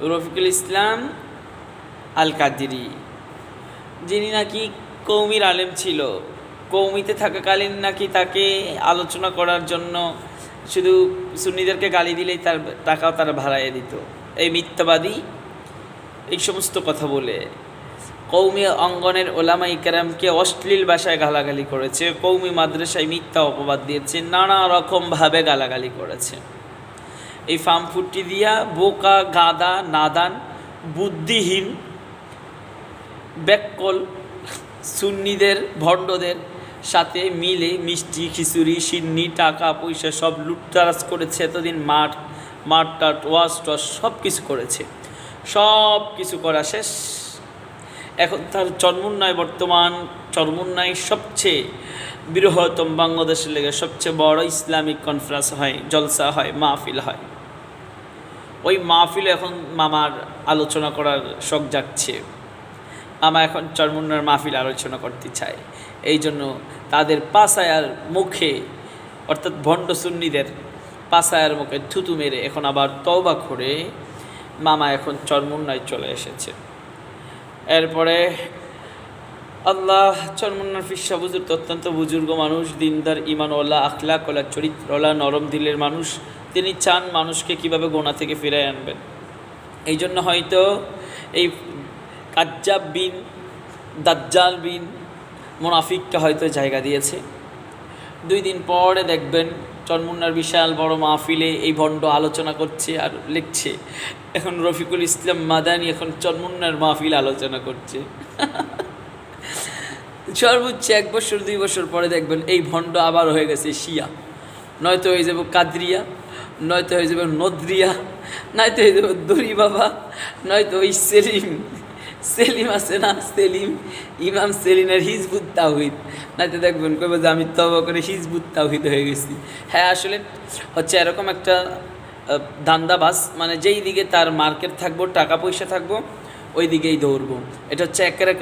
রফিকুল ইসলাম আল Kadiri যিনি নাকি কৌমির আলেম ছিল। কৌমিতে থাকাকালীন নাকি তাকে আলোচনা করার জন্য শুধু সুন্নিদেরকে গালি দিলেই তার টাকাও তারা ভাড়াইয়ে দিত। এই মিথ্যাবাদী এই সমস্ত কথা বলে কৌমি অঙ্গনের ওলামা ইকরামকে অশ্লীল ভাষায় গালাগালি করেছে, কৌমি মাদ্রাসায় মিথ্যা অপবাদ দিয়েছে, নানা রকমভাবে গালাগালি করেছে। এই ফার্ম ফুটটি দিয়া বোকা গাদা নাদান, বুদ্ধিহীন, ব্যাককল, সুন্নিদের, ভণ্ডদের সাথে মিলে মিষ্টি, খিচুড়ি, সিন্নি, টাকা পয়সা সব লুটতারাজ করেছে, এতদিন মাঠ মাঠ টাট, ওয়াশ টস সব কিছু করেছে। সব কিছু করা শেষ। এখন তার চরমুন্নায় বর্তমান চরমুন্নায় সবচেয়ে বৃহত্তম বাংলাদেশের লেগে সবচেয়ে বড় ইসলামিক কনফারেন্স হয়, জলসা হয়, মাহফিল হয়। ওই মাহফিলে এখন মামার আলোচনা করার শখ জাগছে। মামা এখন চরমুন্নার মাহফিল আলোচনা করতে চায়। এই জন্য তাদের পাসায়ার মুখে, অর্থাৎ ভণ্ড সুন্নিদের পাসায়ার মুখে থুতু মেরে এখন আবার তওবা করে মামা এখন চরমুন্নায় চলে এসেছে। এরপরে, আল্লাহ চরমুন্নার ফিসা বুজুর অত্যন্ত বুজুর্গ মানুষ, দিনদার ইমানওয়ালা আখলাকওয়ালা, চরিত্রওয়ালা, নরম দিলের মানুষ তিনি চান মানুষকে কীভাবে গোনা থেকে ফিরে আনবেন। এই জন্য হয়তো এই কাজ্জাব বিন, দাজ্জাল বিন মোনাফিককে হয়তো জায়গা দিয়েছে। দুই দিন পরে দেখবেন চনমুন্নার বিশাল বড় মাহফিলে এই ভণ্ড আলোচনা করছে আর লিখছে, এখন রফিকুল ইসলাম মাদানি এখন চনমুন্নার মাহফিল আলোচনা করছে। সর্বোচ্চ এক বছর, দুই বছর পরে দেখবেন এই ভণ্ড আবার হয়ে গেছে শিয়া। নয়তো হয়ে যাব কাদরিয়া নয়তো হয়ে যাবে নদরিয়া নয়তো হয়ে যাবে দরি বাবা নয়তো ওই সেলিম সেলিম আছে না সেলিম? ইমাম সেলিমের হিজবুত তাহিদ নয়তো দেখবেন কবে যে আমি তবা করে হিজবুত তাহিদ হয়ে গেছি। হ্যাঁ আসলে হচ্ছে এরকম একটা আহ, ধান্দাবাজ মানে যেই দিকে তার মার্কেট থাকব টাকা পয়সা থাকব ওই দিকেই দৌড়বো। এটা হচ্ছে একের এক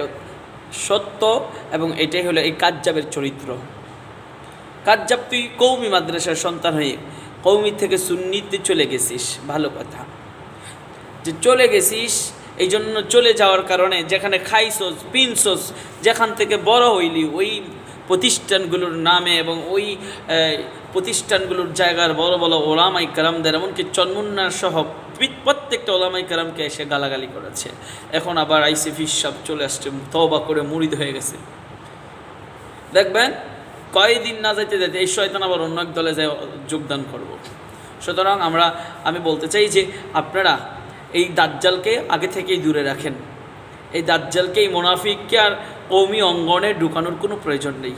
সত্য এবং এটাই হলো এই কাজ্জাবের চরিত্র। কাজ্জাব তুই কৌমি মাদ্রাসার সন্তান হয়ে কৌমি থেকে সুন্নিতে চলে গেছিস, ভালো কথা। যে চলে গেছিস এই জন্য চলে যাওয়ার কারণে যেখানে খাইছস, পিনছস, যেখান থেকে বড় হইলি, ওই প্রতিষ্ঠানগুলোর নামে এবং ওই প্রতিষ্ঠানগুলোর জায়গার বড় বড় ওলামাই কারামদের, এমনকি চন্মুন্নার সহ প্রত্যেকটা ওলামাই কারামকে এসে গালাগালি করেছে। এখন আবার আইসিফি সব চলে আসছে তবা করে মুড়িদ হয়ে গেছে। দেখবেন কয়দিন না যাইতে যাইতে এই শয়তান আবার অন্য এক দলে যায় যোগদান করব। সুতরাং আমরা, আমি বলতে চাই যে আপনারা এই দাজ্জালকে আগে থেকেই দূরে রাখেন এই দাজ্জালকে এই মোনাফিককে আর কৌমি অঙ্গনে ঢুকানোর কোনো প্রয়োজন নেই